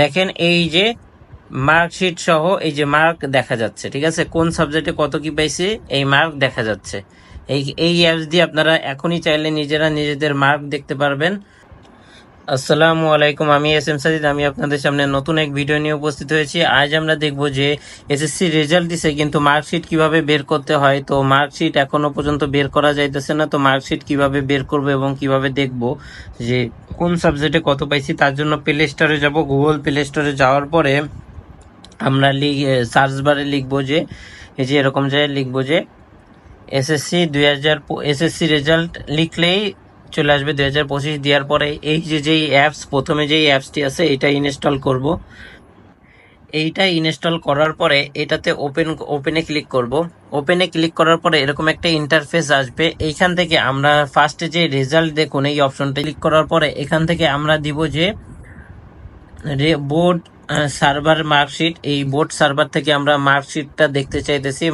দেখেন এই যে মার্কশিট সহ এই যে মার্ক দেখা যাচ্ছে, ঠিক আছে? কোন সাবজেক্টে কত কি পাইছে, এই মার্ক দেখা যাচ্ছে। এই এই অ্যাপস দিয়ে আপনারা এখনই চাইলে নিজেরা নিজেদের মার্ক দেখতে পারবেন। আসসালামু আলাইকুম, আমি এস এম সাজিদ, আমি আপনাদের সামনে নতুন এক ভিডিও নিয়ে উপস্থিত হয়েছি। আজ আমরা দেখব যে এসএসসি রেজাল্ট দিছে, কিন্তু মার্কশিট কীভাবে বের করতে হয়? তো মার্কশিট এখনও পর্যন্ত বের করা যাইতেছে না, তো মার্কশিট কীভাবে বের করব এবং কীভাবে দেখব যে কোন সাবজেক্টে কত পাইছি, তার জন্য প্লে স্টোরে যাব। গুগল প্লে স্টোরে যাওয়ার পরে আমরা লিখ সার্চ বারে লিখব যে, এই যে এরকম জায়গায় লিখব যে, এসএসসি দুই হাজার এসএসসি রেজাল্ট লিখলেই চলে আসবে দুই হাজার পঁচিশ দেওয়ার পরে এই যে যেই অ্যাপস প্রথমে যেই অ্যাপসটি আছে এটা ইনস্টল করব। এইটা ইনস্টল করার পরে এটাতে ওপেন ওপেনে ক্লিক করব। ওপেনে ক্লিক করার পরে এরকম একটা ইন্টারফেস আসবে। এইখান থেকে আমরা ফার্স্টে যে রেজাল্ট দেখুন, এই অপশনটা ক্লিক করার পরে এখান থেকে আমরা দিব যে বোর্ড সার্ভার মার্কশিট এই বোর্ড সার্ভার থেকে আমরা মার্কশিটটা দেখতে চাইতেছি।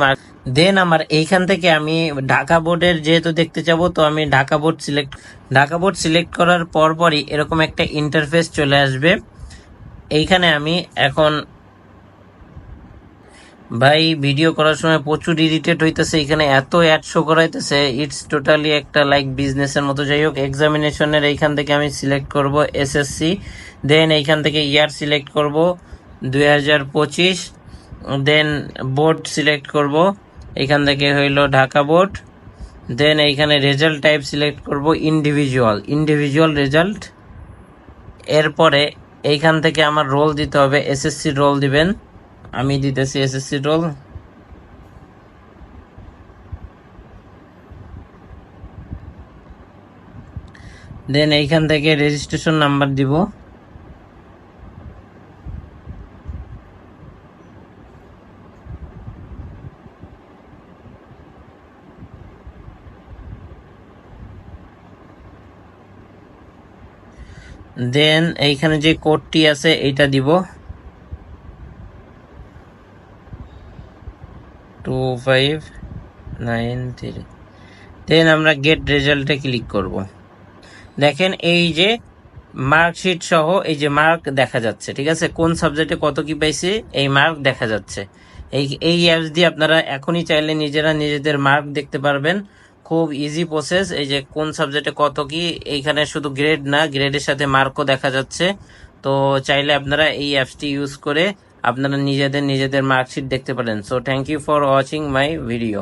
দেন আমার এইখান থেকে আমি ঢাকা বোর্ডের যেহেতু দেখতে চাবো তো আমি Dhaka board select Dhaka board select করার পরপরই এরকম একটা ইন্টারফেস চলে আসবে। এইখানে আমি এখন ভাই ভিডিও করার সময় প্রচুর ইরিটেট হইতেছে, এখানে এত অ্যাড শো করাইতেছে ইটস টোটালি একটা লাইক বিজনেসের মতো। যাই হোক এক্সামিনেশনের এইখান থেকে আমি সিলেক্ট করব এসএসসি দেন এইখান থেকে ইয়ার সিলেক্ট করব, দুই হাজার পঁচিশ দেন বোর্ড সিলেক্ট করব এইখান থেকে হইল ঢাকা বোর্ড দেন এইখানে রেজাল্ট টাইপ সিলেক্ট করব ইন্ডিভিজুয়াল ইন্ডিভিজুয়াল রেজাল্ট এরপরে এইখান থেকে আমার রোল দিতে হবে এসএসসি রোল দিবেন। আমি দিতেছি এসএসসি রোল দেন এইখান থেকে রেজিস্ট্রেশন নাম্বার দিব। দেন এইখানে যে কোডটি আছে, এইটা দিব। Two five nine three then আমরা গেট রেজাল্টে ক্লিক করব। দেখেন এই যে মার্কশিট সহ এই যে মার্ক দেখা যাচ্ছে, ঠিক আছে? কোন সাবজেক্টে কত কি পাইছি? এই মার্ক দেখা যাচ্ছে। এই এই অ্যাপস দিয়ে আপনারা এখনই চাইলে নিজেরা নিজেদের মার্ক দেখতে পারবেন। খুব ইজি প্রসেস এই যে কোন সাবজেক্টে কত কি, এইখানে শুধু গ্রেড না গ্রেডের সাথে মার্কও দেখা যাচ্ছে। তো চাইলে আপনারা এই অ্যাপসটি ইউজ করে আপনারা নিজেদের নিজেদের মার্কশিট দেখতে পারেন। So thank you for watching my video